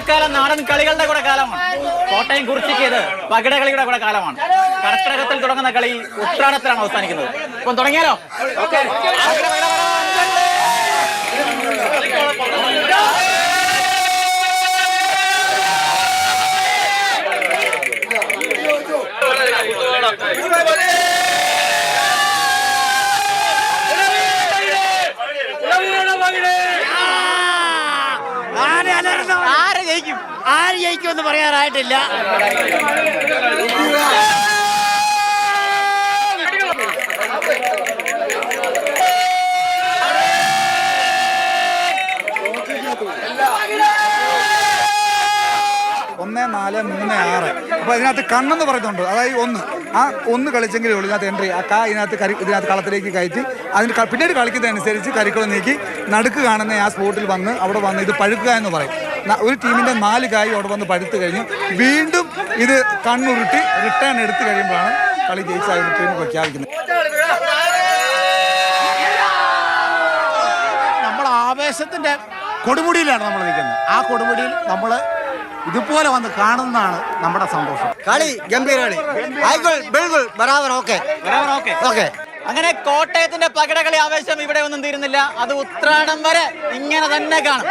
ഓണക്കാലം നാടൻ കളികളുടെ കൂടെ കാലമാണ്. കോട്ടയം കുറിച്ചിക്ക് ഇത് പകിടകളിയുടെ കൂടെ കാലമാണ്. കർക്കിടകത്തിൽ തുടങ്ങുന്ന കളി ഉത്രാടത്തിലാണ് അവസാനിക്കുന്നത്. അപ്പം തുടങ്ങിയാലോ? ഓക്കെ. ആര് ജയിക്കുമെന്ന് പറയാറായിട്ടില്ല. ഒന്ന് നാല് മൂന്ന് ആറ്. അപ്പോൾ ഇതിനകത്ത് കണ്ണെന്ന് പറയുന്നുണ്ട് അതായത് ഒന്ന്. ആ ഒന്ന് കളിച്ചെങ്കിലേ ഉള്ളൂ. ഇതിനകത്ത് എൻട്രി ആ കാ ഇതിനകത്ത് കരി ഇതിനകത്ത് കളത്തിലേക്ക് കയറ്റി അതിന് പിന്നീട് കളിക്കുന്നതനുസരിച്ച് കരിക്കുളം നീക്കി നടുക്ക് കാണുന്ന ആ സ്പോട്ടിൽ വന്ന് അവിടെ വന്ന് ഇത് പഴുക്കുക എന്ന് പറയും. ഒരു ടീമിന്റെ നാല് കായ് അവിടെ വന്ന് പഴുത്ത് കഴിഞ്ഞു. വീണ്ടും ഇത് കണ്ണുരുട്ടി റിട്ടേൺ എടുത്തു കഴിയുമ്പോഴാണ് കളി ജയിച്ച ആ ഒരു ടീം പ്രഖ്യാപിക്കുന്നത്. നമ്മൾ ആവേശത്തിന്റെ കൊടുമുടിയിലാണ് നമ്മൾ നിൽക്കുന്നത്. ആ കൊടുമുടിയിൽ നമ്മൾ ഇതുപോലെ വന്ന് കാണുന്നതാണ് നമ്മുടെ സന്തോഷം. കളി ഗംഭീര കളി. ബിൽകുൾ ബറാബർ ഓക്കെ. ഓക്കെ. ഓക്കെ. അങ്ങനെ കോട്ടയത്തിന്റെ പകിടകളി ആവേശം ഇവിടെ ഒന്നും തീരുന്നില്ല. അത് ഉത്രാടം വരെ ഇങ്ങനെ തന്നെ കാണും.